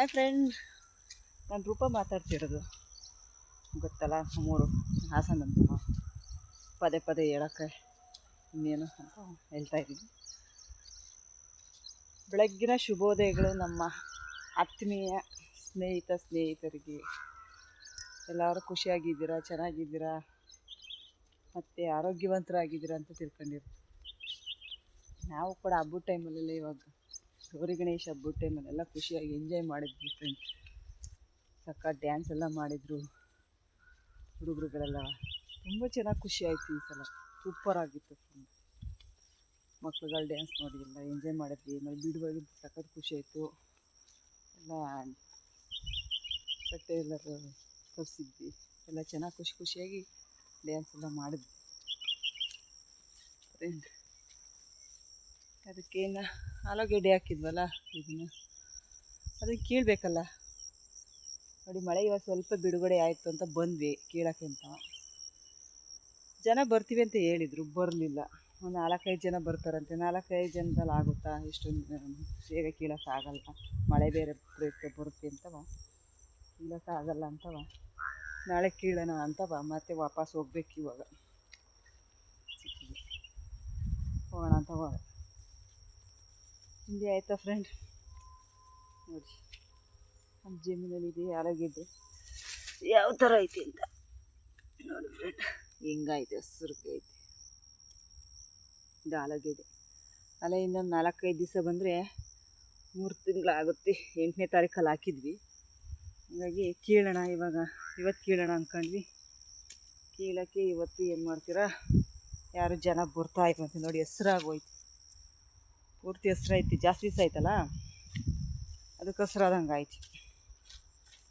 Hi friend ನಾನು ರೂಪ ಮಾತಾಡ್ತಿರೋದು. ಗೊತ್ತಲ್ಲ, ಮೂರು ಹಾಸನ ಅಂತ ಪದೇ ಪದೇ ಹೇಳೋಕ್ಕೆ ಇನ್ನೇನು ಅಂತ ಹೇಳ್ತಾ ಇದ್ದೀನಿ. ಬೆಳಗ್ಗಿನ ಶುಭೋದಯಗಳು ನಮ್ಮ ಆತ್ಮೀಯ ಸ್ನೇಹಿತ, ಸ್ನೇಹಿತರಿಗೆ. ಎಲ್ಲರೂ ಖುಷಿಯಾಗಿದ್ದೀರಾ, ಚೆನ್ನಾಗಿದ್ದೀರಾ? ಮತ್ತು ಆರೋಗ್ಯವಂತರಾಗಿದ್ದೀರಾ ಅಂತ ತಿಳ್ಕೊಂಡಿರ್ತೀವಿ ನಾವು ಕೂಡ ಹಬ್ಬದ ಟೈಮಲ್ಲೆಲ್ಲ ಇವಾಗ ಗೌರಿ ಗಣೇಶ ಹಬ್ಬದ ಟೈಮಲ್ಲೆಲ್ಲ ಖುಷಿಯಾಗಿ ಎಂಜಾಯ್ ಮಾಡಿದ್ವಿ ಫ್ರೆಂಡ್ಸ್ ಸಕ್ಕ ಡ್ಯಾನ್ಸ್ ಎಲ್ಲ ಮಾಡಿದರು. ಹುಡುಗರುಗಳೆಲ್ಲ ತುಂಬ ಚೆನ್ನಾಗಿ ಖುಷಿ ಆಯಿತು ಈ ಸಲ. ಸೂಪರ್ ಆಗಿತ್ತು ಫ್ರೆಂಡ್ಸ್ ಮಕ್ಳುಗಳು ಡ್ಯಾನ್ಸ್ ನೋಡಿ ಎಲ್ಲ ಎಂಜಾಯ್ ಮಾಡಿದ್ವಿ. ಮತ್ತು ಬಿಡುವಾಗಿದ್ದು ಸಖತ್ ಖುಷಿ ಆಯಿತು. ಎಲ್ಲ ಬಟ್ಟೆ ಎಲ್ಲ ತರಿಸಿದ್ವಿ. ಎಲ್ಲ ಚೆನ್ನಾಗಿ ಖುಷಿ ಖುಷಿಯಾಗಿ ಡ್ಯಾನ್ಸ್ ಎಲ್ಲ ಮಾಡಿದ್ವಿ. ಫ್ರೆಂಡ್ ಅದಕ್ಕೇನು? ಆಲೂಗೆಡ್ಡೆ ಹಾಕಿದ್ವಲ್ಲ ಇದನ್ನು. ಅದನ್ನು ಕೀಳಬೇಕಲ್ಲ. ನೋಡಿ, ಮಳೆ ಇವಾಗ ಸ್ವಲ್ಪ ಬಿಡುಗಡೆ ಆಯಿತು ಅಂತ ಬಂದ್ವಿ ಕೀಳೋಕ್ಕೆ ಅಂತ. ಜನ ಬರ್ತೀವಿ ಅಂತ ಹೇಳಿದರು, ಬರಲಿಲ್ಲ. ಒಂದು ನಾಲ್ಕೈದು ಜನ ಬರ್ತಾರಂತೆ. ನಾಲ್ಕೈದು ಜನದಲ್ಲಿ ಆಗುತ್ತಾ? ಇಷ್ಟೊಂದು ಬೇಗ ಕೀಳೋಕ್ಕಾಗಲ್ಲ. ಮಳೆ ಬೇರೆ ಬರುತ್ತೆ ಬರುತ್ತೆ ಅಂತವ ಕೀಳೋಕ್ಕಾಗಲ್ಲ ಅಂತವ ನಾಳೆ ಕೀಳೋಣ ಅಂತವ ಮತ್ತೆ ವಾಪಸ್ ಹೋಗ್ಬೇಕು ಇವಾಗ. ಹೋಗೋಣ ಅಂತ ಹೋಗ ತಿಂಡಿ ಆಯಿತಾ ಫ್ರೆಂಡ್ ನೋಡಿ ನಮ್ಮ ಜಮೀನಲ್ಲಿದೆ ಆರೋಗ್ಯದ್ದು ಯಾವ ಥರ ಐತಿ ಅಂತ. ನೋಡಿ ಫ್ರೆಂಡ್ ಹೆಂಗೈತೆ ಹಸ್ರುಗೈತೆ. ಇದು ಆಲೂಗೆಡ್ಡೆ ಅಲ್ಲ, ಇನ್ನೊಂದು ನಾಲ್ಕೈದು ದಿವಸ ಬಂದರೆ ಮೂರು ತಿಂಗಳಾಗುತ್ತೆ. ಎಂಟನೇ ತಾರೀಕಲ್ಲಿ ಹಾಕಿದ್ವಿ. ಹಾಗಾಗಿ ಕೀಳೋಣ ಇವಾಗ. ಇವತ್ತು ಕೀಳೋಣ ಅಂದ್ಕೊಂಡ್ವಿ ಕೀಳೋಕ್ಕೆ ಇವತ್ತು ಏನು ಮಾಡ್ತೀರಾ? ಯಾರು ಜನ ಬರ್ತಾ ಇಲ್ವಂತೆ ನೋಡಿ, ಹೆಸ್ರಾಗೋಯ್ತು. ಪೂರ್ತಿ ಹೆಸ್ರಾಯ್ತು ಜಾಸ್ತಿ ದಿವಸ ಆಯ್ತಲ್ಲ ಅದಕ್ಕೆ ಹಸ್ರಾದಂಗೆ ಆಯ್ತು.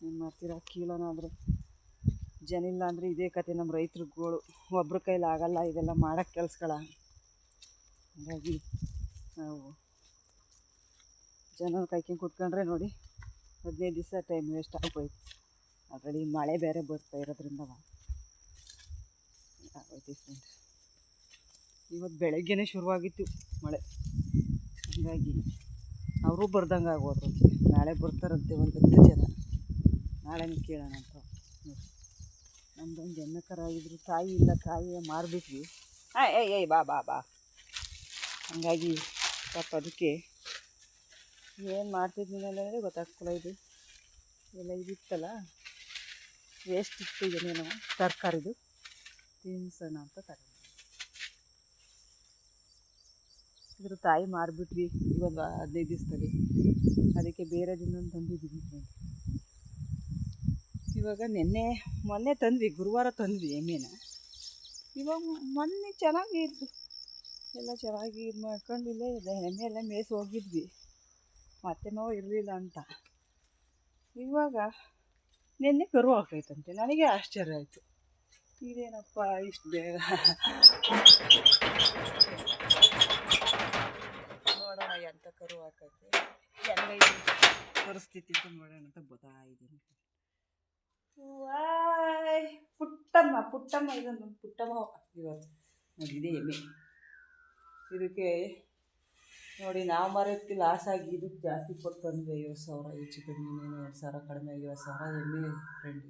ಏನು ಮಾಡ್ತೀರಾ? ಕೀಳೋಣ ಅಂದರೆ ಜನ ಇಲ್ಲ ಅಂದರೆ ಇದೇ ಕತೆ, ನಮ್ಮ ರೈತರುಗಳು ಒಬ್ರ ಕೈಲಿ ಆಗಲ್ಲ, ಇದೆಲ್ಲ ಮಾಡೋಕ್ಕೆ ಕೆಲಸಗಳ. ಹಾಗಾಗಿ ನಾವು ಜನ ಕಾಯ್ಕೊಂಡು ಕುತ್ಕೊಂಡ್ರೆ ನೋಡಿ, ಹದಿನೈದು ದಿವಸ ಟೈಮ್ ವೇಸ್ಟ್ ಆಗೋಯ್ತು. ಆಲ್ರೆಡಿ ಮಳೆ ಬೇರೆ ಬರ್ತಾ ಇರೋದ್ರಿಂದ ಆಗೋಯ್ತು ಫ್ರೆಂಡ್ಸ್ ಇವತ್ತು ಬೆಳಗ್ಗೆನೇ ಶುರುವಾಗಿತ್ತು ಮಳೆ. ಹಾಗಾಗಿ ಅವರು ಬರ್ದಂಗೆ ಆಗೋದು ನಾಳೆ ಬರ್ತಾರಂತೆ ಒಂದು ಹತ್ತು ಜನ. ನಾಳೆನೇ ಕೇಳೋಣ ಅಂತ. ನಮ್ದು ನಮ್ದೊಂದು ಎಣ್ಣೆ ಕರ ಇದ್ರು ತಾಯಿ ಇಲ್ಲ ಕಾಯಿ ಮಾರಿಬಿಟ್ವಿ. ಹಾಂ ಏಯ್ ಏಯ್ ಬಾ ಬಾ ಬಾ. ಹಂಗಾಗಿ ಪಾಪ ಅದಕ್ಕೆ ಏನು ಮಾಡ್ತಿದ್ವಿ ಅಂದರೆ ಗೊತ್ತಾಗ್ತಿಲ್ಲ ಇದು. ಎಲ್ಲ ಇದಿತ್ತಲ್ಲ? ವೇಸ್ಟ್ ಇತ್ತು ಏನೇನೋ ತರಕಾರಿದು. ತಿನ್ಸೋಣ ಅಂತ ತಗೊಂಡು ಇದ್ರ ತಾಯಿ ಮಾರಿಬಿಟ್ವಿ ಇವಾಗ ಹದಿನೈದು ದಿವಸದಲ್ಲಿ. ಅದಕ್ಕೆ ಬೇರೆ ದಿನ ತಂದಿದ್ದೀವಿ ಫ್ರೆಂಡ್ ಇವಾಗ ನಿನ್ನೆ, ಮೊನ್ನೆ ತಂದ್ವಿ, ಗುರುವಾರ ತಂದ್ವಿ ಎಮ್ಮೆನ ಇವಾಗ ಮೊನ್ನೆ ಚೆನ್ನಾಗಿ ಇದ್ದು ಎಲ್ಲ ಚೆನ್ನಾಗಿ ಇದು ಮಾಡ್ಕೊಂಡು ಇದೆ ಎಮ್ಮೆ ಎಲ್ಲ ಮೇಯ್ಸಿ ಹೋಗಿದ್ವಿ. ಮತ್ತೆ ನೋವು ಇರಲಿಲ್ಲ ಅಂತ. ಇವಾಗ ನಿನ್ನೆ ಕರು ಹಾಕೈತಂತೆ ನನಗೆ ಆಶ್ಚರ್ಯ ಆಯಿತು. ಇದೇನಪ್ಪ, ಇಷ್ಟು ಬೇಗ. ಎಂಥ ಕರು ಹಾಕೈತೆ ಪರಿಸ್ಥಿತಿ ಅಂತ ನೋಡೋಣ ಅಂತ ಬರ್ತಾ ಇದ್ದೀನಿ. ವಾಯ್, ಪುಟ್ಟಮ್ಮ ಪುಟ್ಟಮ್ಮ, ಇದೊಂದು ಪುಟ್ಟಮ್ಮ ಇವತ್ತು ನೋಡಿದೆ ಎಮ್ಮೆ. ಇದಕ್ಕೆ ನೋಡಿ, ನಾವು ಮಾರೋದಕ್ಕೆ ಲಾಸ್ ಆಗಿ ಇದಕ್ಕೆ ಜಾಸ್ತಿ ಕೊಟ್ಟು ತಂದ್ವಿ ಐವತ್ತು ಸಾವಿರ ಹೆಚ್ಚು ಕಡಿಮೆ ಎರಡು ಸಾವಿರ ಕಡಿಮೆ, ಐವತ್ತು ಸಾವಿರ ಎಮ್ಮೆ ಫ್ರೆಂಡ್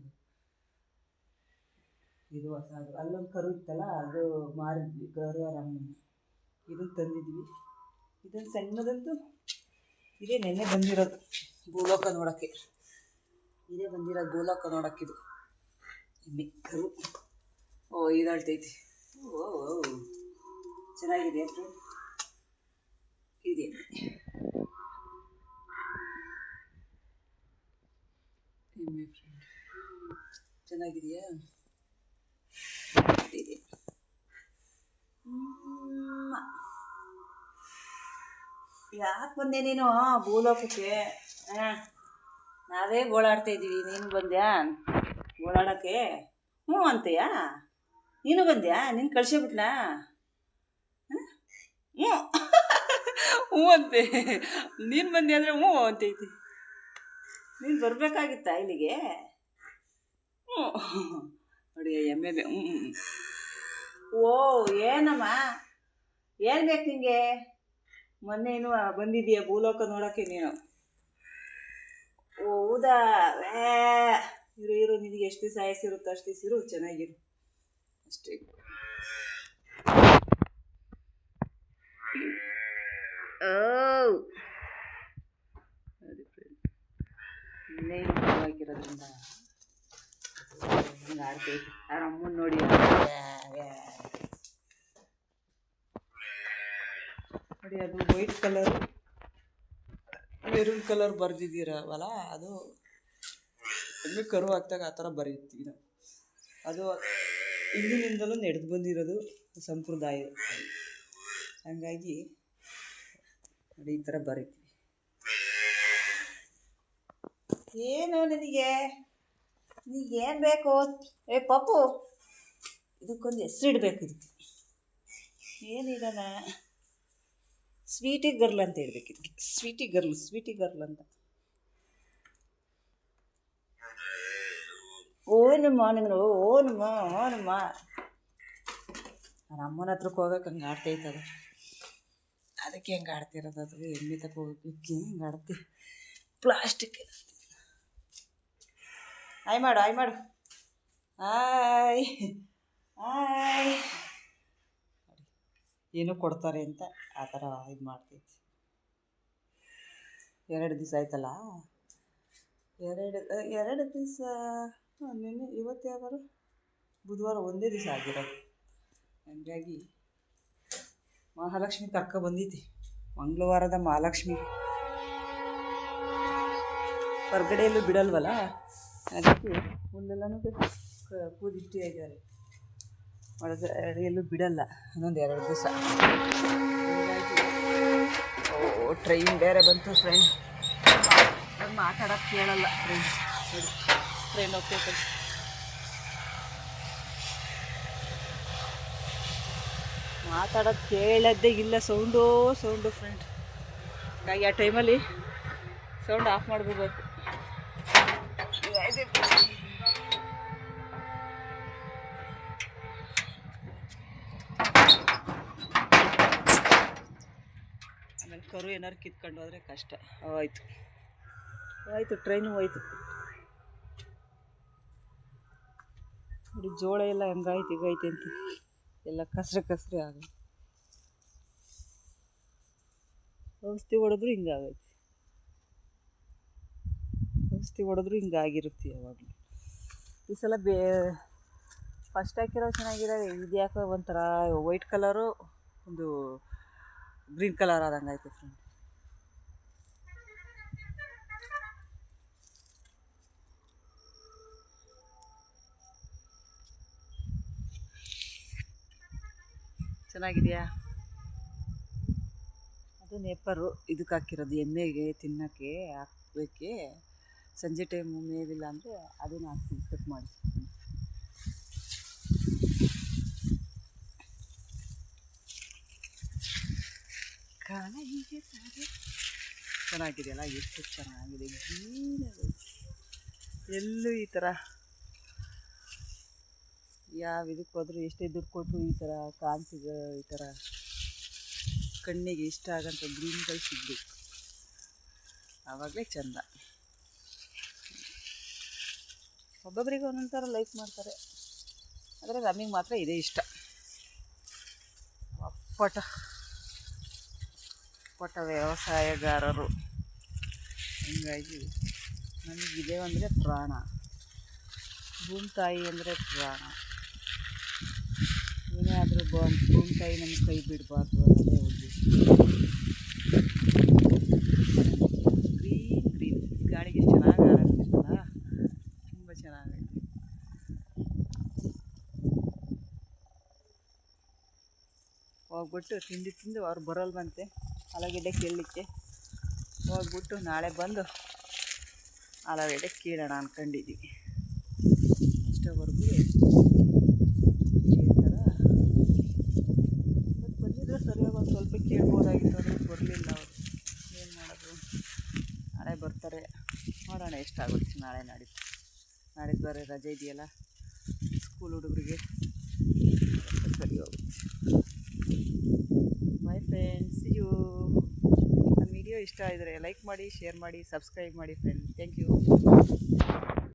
ಇದು. ಹೊಸ ಅಲ್ಲೊಂದು ಕರು ಇತ್ತಲ್ಲ, ಅದು ಮಾರಿದ್ವಿ ಅಮ್ಮನ ಇದನ್ನು ತಂದಿದ್ವಿ. ಇದನ್ನು ಸಣ್ಣದಂತೂ ಇದೇ ನೆನ್ನೆ ಬಂದಿರೋದು, ಗೋಲೋಕ ನೋಡೋಕ್ಕೆ. ಇದೇ ಬಂದಿರೋದು ಗೋಲೋಕ ನೋಡೋಕ್ಕಿದು ಎಮ್ಮೆ ಕರು. ಓ, ಇದಾಳ್ತೈತಿ. ಓ ಚೆನ್ನಾಗಿದೆ ಫ್ರೆಂಡ್ ಇದೆ. ಚೆನ್ನಾಗಿದೆಯಾ? ಇದೆ. ಯಾಕೆ ಬಂದೆ ನೀನು? ಭೂಲೋಕಕ್ಕೆ ನಾವೇ ಗೋಳಾಡ್ತಾ ಇದ್ದೀವಿ. ನೀನು ಬಂದ್ಯಾ? ಗೋಳಾಡೋಕ್ಕೆ? ಹ್ಞೂ ಅಂತೀಯಾ? ನೀನು ಬಂದ್ಯಾ? ನೀನು ಕಳ್ಸಿಬಿಟ್ನಾ ಹ್ಞೂ. ಹ್ಞೂ ಅಂತೆ. ನೀನು ಬಂದೆ ಅಂದರೆ ಹ್ಞೂ ಅಂತೈತಿ. ನೀನು ಬರಬೇಕಾಗಿತ್ತಾ ಇಲ್ಲಿಗೆ? ಹ್ಞೂ. ನೋಡಿ, ಎಮ್ಮೆ ಬೇ ಹ್ಞೂ. ಓ, ಏನಮ್ಮ? ಏನು ಬೇಕು ನಿಂಗೆ? ಮೊನ್ನೆ ಏನು ಬಂದಿದ್ದೀಯ ಭೂಲೋಕ ನೋಡೋಕ್ಕೆ ನೀನು? ಹೌದಾ? ವ್ಯಾ. ಇರು ಇರು, ನಿನಗೆ ಎಷ್ಟು ದಿವಸ ಆಯಸ್ಸಿರುತ್ತೋ ಅಷ್ಟು ದಿವಸ ಇರು, ಚೆನ್ನಾಗಿರು. ಅಷ್ಟೇ. ಓ. ನೋಡಿ ಫ್ರೆಂಡ್ ಇನ್ನೇ ಹಾಕಿರೋದ್ರಿಂದ ಹಿಂಗೆ ಆಡ್ತೈತಿ ಅವ್ರ ಅಮ್ಮನ ನೋಡಿ. ನೋಡಿ, ಅದು ವೈಟ್ ಕಲರ್ ಮೆರೂನ್ ಕಲರ್ ಬರೆದಿದ್ದೀರವಲ್ಲ ಅದು ಇನ್ನು ಕರು ಹಾಕ್ದಾಗ ಆ ಥರ ನಾವು ಅದು ಹಿಂದಿನಿಂದಲೂ ನಡೆದು ಬಂದಿರೋದು ಸಂಪ್ರದಾಯ. ಹಾಗಾಗಿ ಈ ಥರ ಬರೀತೀವಿ ಏನು ನಿನಗೆ ಏನು ಬೇಕು? ಏ, ಪಪ್ಪು, ಇದಕ್ಕೊಂದು ಹೆಸರು ಇಡಬೇಕು ಇದಕ್ಕೆ. ಏನಿಡೋಣ? ಸ್ವೀಟಿ ಗರ್ಲ್ ಅಂತ ಹೇಳ್ಬೇಕು ಇದಕ್ಕೆ ಸ್ವೀಟಿ ಗರ್ಲ್ ಸ್ವೀಟಿ ಗರ್ಲ್ ಅಂತ. ಓನಮ್ಮ ಮಾ ಓನಮ್ಮ ಓನಮ್ಮ. ನನ್ನ ಅಮ್ಮನ ಹತ್ರಕ್ಕೆ ಹೋಗಕ್ಕೆ ಹಂಗೆ ಆಡ್ತೈತದ ಅದಕ್ಕೆ ಹೆಂಗೆ ಆಡ್ತಿರೋದು ಅದು. ಎಮ್ಮೆ ತಕ್ಕ ಹೋಗಕ್ಕೆ ಹಿಂಗೆ ಆಡ್ತಿ. ಪ್ಲಾಸ್ಟಿಕ್ ಆಯ್ ಮಾಡು ಆಯ್ ಮಾಡು. ಆಯ್ ಆಯ್ ಏನೋ ಕೊಡ್ತಾರೆ ಅಂತ ಆ ಥರ ಇದು ಮಾಡ್ತೈತಿ ಎರಡು ದಿವಸ ಆಯ್ತಲ್ಲ? ಎರಡು ಎರಡು ದಿವಸ ನಿನ್ನೆ, ಇವತ್ತು ಯಾವಾಗ ಬುಧವಾರ ಒಂದೇ ದಿವಸ ಆಗಿರೋದು. ಹಂಗಾಗಿ ಮಹಾಲಕ್ಷ್ಮಿ ಕರ್ಕ ಬಂದಿದ್ದೆ. ಮಂಗಳವಾರದ ಮಹಾಲಕ್ಷ್ಮಿ. ಹೊರಗಡೆಯಲ್ಲೂ ಬಿಡಲ್ವಲ್ಲ? ಅದಕ್ಕೆ ಮುಂದೆಲ್ಲನೂ ಕೂದಿಟ್ಟು ಹೊರಗಡೆಯಲ್ಲೂ ಬಿಡಲ್ಲ ಇನ್ನೊಂದು ಎರಡು ದಿವಸ. ಓ ಟ್ರೈನ್ ಬೇರೆ ಬಂತು ಫ್ರೆಂಡ್ ನಾನು ಮಾತಾಡೋದು ಕೇಳಲ್ಲ ಫ್ರೆಂಡ್ ಟ್ರೈನ್ ಹೋಗ್ತೈತೆ ಮಾತಾಡೋದು ಕೇಳದ್ದೇ ಇಲ್ಲ ಸೌಂಡು ಸೌಂಡು ಫ್ರೆಂಡ್ ಹಾಗಾಗಿ ಆ ಟೈಮಲ್ಲಿ ಸೌಂಡ್ ಆಫ್ ಮಾಡ್ಬಿಡ್ಬೇಕು ಆಮೇಲೆ ಕರು ಏನಾರು ಕಿತ್ಕೊಂಡು ಹೋದರೆ ಕಷ್ಟ. ಆಯಿತು ಆಯಿತು ಟ್ರೈನು ಹೋಯ್ತು. ನೋಡಿ, ಜೋಳ ಎಲ್ಲ ಹೆಂಗಾಯ್ತು ಈಗೈತೆ ಅಂತ. ಎಲ್ಲ ಕಸ್ರೆ ಕಸ್ರೆ ಆಗ. ಔಷಧಿ ಹೊಡೆದ್ರು ಹಿಂಗಾಗೈತೆ ಔಷಧಿ ಹೊಡೆದ್ರು ಹಿಂಗಾಗಿರುತ್ತೆ ಯಾವಾಗಲೂ. ಈ ಸಲ ಬೇ ಫಸ್ಟ್ ಹಾಕಿರೋ ಚೆನ್ನಾಗಿರೋ ಇದು ಯಾಕೋ ಒಂಥರ ವೈಟ್ ಕಲರು ಒಂದು ಗ್ರೀನ್ ಕಲರ್ ಆದಂಗೆ ಆಯ್ತು ಫ್ರೆಂಡ್ ಚೆನ್ನಾಗಿದೆಯಾ? ಅದು ನೇಪರು. ಇದಕ್ಕೆ ಹಾಕಿರೋದು ಎಮ್ಮೆಗೆ, ತಿನ್ನೋಕ್ಕೆ, ಹಾಕ್ಬೇಕೆ. ಸಂಜೆ ಟೈಮು ಮೇವಿಲ್ಲ ಅಂದರೆ ಅದನ್ನು ಹಾಕ್ತೀನಿ ಕಟ್ ಮಾಡಿ. ಕಾಲ ಹೀಗೆ ಚೆನ್ನಾಗಿದೆಯಲ್ಲ? ಎಷ್ಟು ಚೆನ್ನಾಗಿದೆ. ಎಲ್ಲೂ ಈ ಥರ ಯಾವ ಇದಕ್ಕೆ ಹೋದ್ರೂ ಎಷ್ಟೇ ದುಡ್ಡು ಕೊಟ್ಟರು ಈ ಥರ ಕಾಂತಿಗೆ, ಈ ಥರ ಕಣ್ಣಿಗೆ ಇಷ್ಟ ಆಗೋಂಥ ಗ್ರೀನ್ಗಳು ಸಿಗಬೇಕು. ಆವಾಗಲೇ ಚಂದ. ಒಬ್ಬೊಬ್ಬರಿಗೆ ಒಂದೊಂದು ಥರ ಲೈಕ್ ಮಾಡ್ತಾರೆ. ಆದರೆ ನಮಗೆ ಮಾತ್ರ ಇದೇ ಇಷ್ಟ. ಅಪ್ಪಟ. ಪಟ ವ್ಯವಸಾಯಗಾರರು. ಹೀಗಾಗಿ ನಮಗಿದೆ ಅಂದರೆ ಪ್ರಾಣ. ಭೂಮಿ ತಾಯಿ ಅಂದರೆ ಪ್ರಾಣ. ಏನೇ ಆದರೂ ಭೂಮಿ ತಾಯಿ ನಮ್ಮ ಕೈ ಬಿಡಬಾರ್ದು ಅನ್ನೋದೇ ಉದ್ದೇಶ ಗ್ರೀನ್ ಗ್ರೀನ್ ಗಾಳಿಗೆ ಚೆನ್ನಾಗಿ ಆರಾಮಿರ್ತಲ್ಲ ತುಂಬ ಚೆನ್ನಾಗೈತೆ ಹೋಗ್ಬಿಟ್ಟು ತಿಂಡಿ ತಿಂದು ಅವ್ರು ಬರೋಲ್ವಂತೆ. ಆಲೂಗಡ್ಡೆ ಕೇಳಲಿಕ್ಕೆ ಹೋಗ್ಬಿಟ್ಟು ನಾಳೆ ಬಂದು ಆಲೂಗಡ್ಡೆ ಕೀಳೋಣ ಅಂದ್ಕೊಂಡಿದ್ದೀವಿ ಅಷ್ಟವರೆಗೂ ಈ ಥರ. ಬಂದಿದ್ರೆ ಸರಿಯಾಗಿ ಒಂದು ಸ್ವಲ್ಪ ಕೇಳ್ಬೋದಾಗಿತ್ತು ಅದು ಬರಲಿಲ್ಲ ಅವರು. ಏನು ಮಾಡೋದು? ನಾಳೆ ಬರ್ತಾರೆ. ನೋಡೋಣ ಎಷ್ಟಾಗುತ್ತೆ ನಾಳೆ ನಾಡಿದ್ದು. ನಾಡಿದ್ದು ಬರೋ ರಜೆ ಇದೆಯಲ್ಲ? ಸ್ಕೂಲ್ ಹುಡುಗರಿಗೆ. ಸರಿ ಹೋಗುತ್ತೆ. ಬಾಯ್ ಫ್ರೆಂಡ್ಸ್ ಯು ನನ್ನ ವಿಡಿಯೋ ಇಷ್ಟ ಆದರೆ ಲೈಕ್ ಮಾಡಿ, ಶೇರ್ ಮಾಡಿ, ಸಬ್ಸ್ಕ್ರೈಬ್ ಮಾಡಿ ಫ್ರೆಂಡ್ ಥ್ಯಾಂಕ್ ಯು